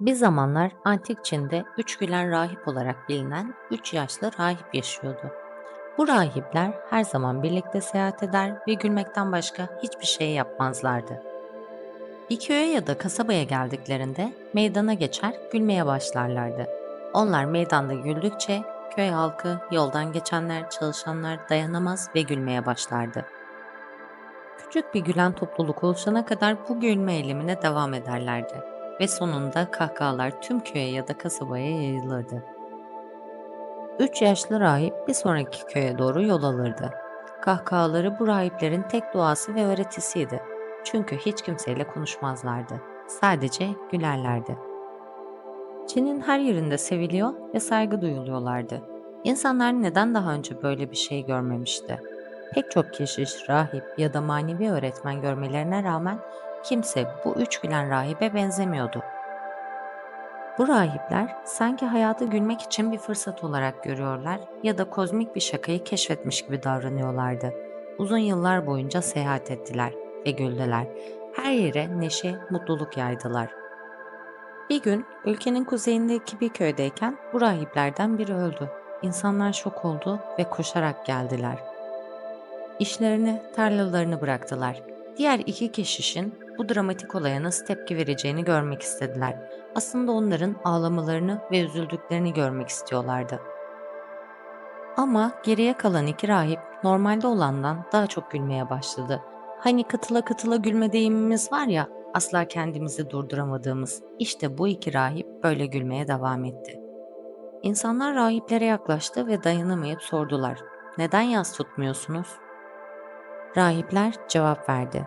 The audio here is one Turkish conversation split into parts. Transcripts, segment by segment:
Bir zamanlar antik Çin'de üç gülen rahip olarak bilinen üç yaşlı rahip yaşıyordu. Bu rahipler her zaman birlikte seyahat eder ve gülmekten başka hiçbir şey yapmazlardı. Bir köye ya da kasabaya geldiklerinde meydana geçer gülmeye başlarlardı. Onlar meydanda güldükçe köy halkı, yoldan geçenler, çalışanlar dayanamaz ve gülmeye başlardı. Küçük bir gülen topluluk oluşana kadar bu gülme eylemine devam ederlerdi ve sonunda kahkahalar tüm köye ya da kasabaya yayılırdı. Üç yaşlı rahip bir sonraki köye doğru yol alırdı. Kahkahaları bu rahiplerin tek duası ve öğretisiydi. Çünkü hiç kimseyle konuşmazlardı. Sadece gülerlerdi. Çin'in her yerinde seviliyor ve saygı duyuluyorlardı. İnsanlar neden daha önce böyle bir şey görmemişti? Pek çok keşiş, rahip ya da manevi öğretmen görmelerine rağmen kimse bu üç gülen rahibe benzemiyordu. Bu rahipler sanki hayatı gülmek için bir fırsat olarak görüyorlar ya da kozmik bir şakayı keşfetmiş gibi davranıyorlardı. Uzun yıllar boyunca seyahat ettiler ve güldüler. Her yere neşe, mutluluk yaydılar. Bir gün ülkenin kuzeyindeki bir köydeyken bu rahiplerden biri öldü. İnsanlar şok oldu ve koşarak geldiler. İşlerini, tarlalarını bıraktılar. Diğer iki keşişin bu dramatik olaya nasıl tepki vereceğini görmek istediler. Aslında onların ağlamalarını ve üzüldüklerini görmek istiyorlardı. Ama geriye kalan iki rahip normalde olandan daha çok gülmeye başladı. Hani katıla katıla gülme deyimimiz var ya, asla kendimizi durduramadığımız. İşte bu iki rahip böyle gülmeye devam etti. İnsanlar rahiplere yaklaştı ve dayanamayıp sordular. Neden yas tutmuyorsunuz? Rahipler cevap verdi.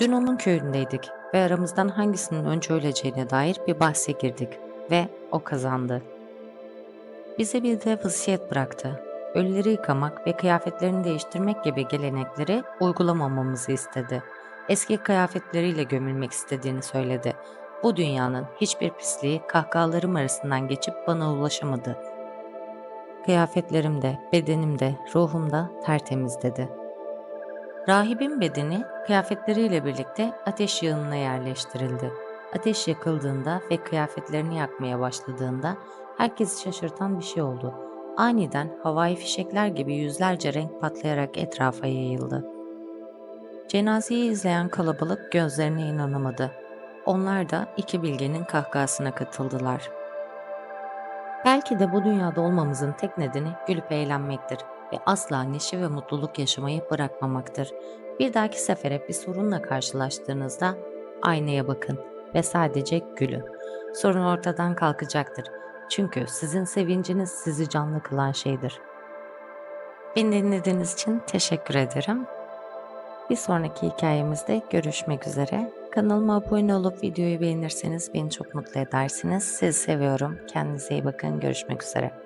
Dün onun köyündeydik ve aramızdan hangisinin önce öleceğine dair bir bahse girdik ve o kazandı. Bize bir de vasiyet bıraktı. Ölüleri yıkamak ve kıyafetlerini değiştirmek gibi gelenekleri uygulamamamızı istedi. Eski kıyafetleriyle gömülmek istediğini söyledi. Bu dünyanın hiçbir pisliği kahkahalarım arasından geçip bana ulaşamadı. Kıyafetlerim de, bedenim de, ruhum da tertemiz dedi. Rahibin bedeni kıyafetleriyle birlikte ateş yığınına yerleştirildi. Ateş yakıldığında ve kıyafetlerini yakmaya başladığında herkesi şaşırtan bir şey oldu. Aniden havai fişekler gibi yüzlerce renk patlayarak etrafa yayıldı. Cenazeyi izleyen kalabalık gözlerine inanamadı. Onlar da iki bilgenin kahkahasına katıldılar. Belki de bu dünyada olmamızın tek nedeni gülüp eğlenmektir ve asla neşe ve mutluluk yaşamayı bırakmamaktır. Bir dahaki sefere bir sorunla karşılaştığınızda aynaya bakın ve sadece gülün. Sorun ortadan kalkacaktır. Çünkü sizin sevinciniz sizi canlı kılan şeydir. Beni dinlediğiniz için teşekkür ederim. Bir sonraki hikayemizde görüşmek üzere. Kanalıma abone olup videoyu beğenirseniz beni çok mutlu edersiniz. Sizi seviyorum. Kendinize iyi bakın. Görüşmek üzere.